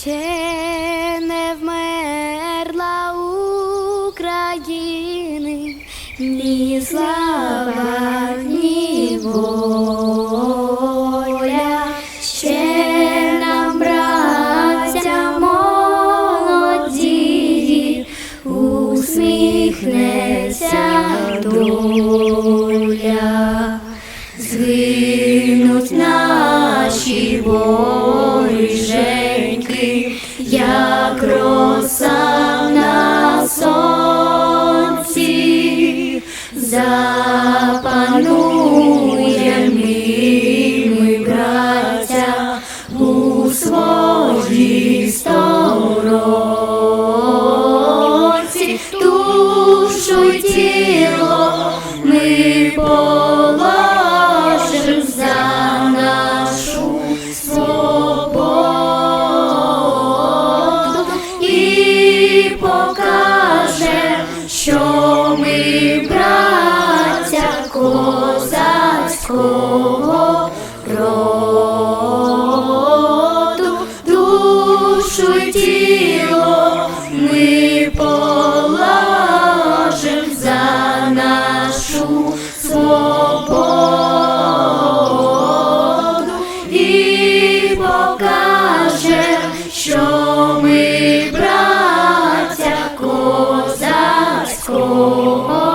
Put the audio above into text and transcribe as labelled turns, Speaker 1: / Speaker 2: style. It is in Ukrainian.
Speaker 1: Ще не вмерла України, ні слава, ні воля, ще нам, браття молоді, усміхнеться доля. Згинуть наші воріженьки, Покроса на солнце сонці запанує мы, братья, у своей стороці, душуйте. покаже, що ми праця козацького роду. душу й тіло ми положим за нашу свободу. Oh. oh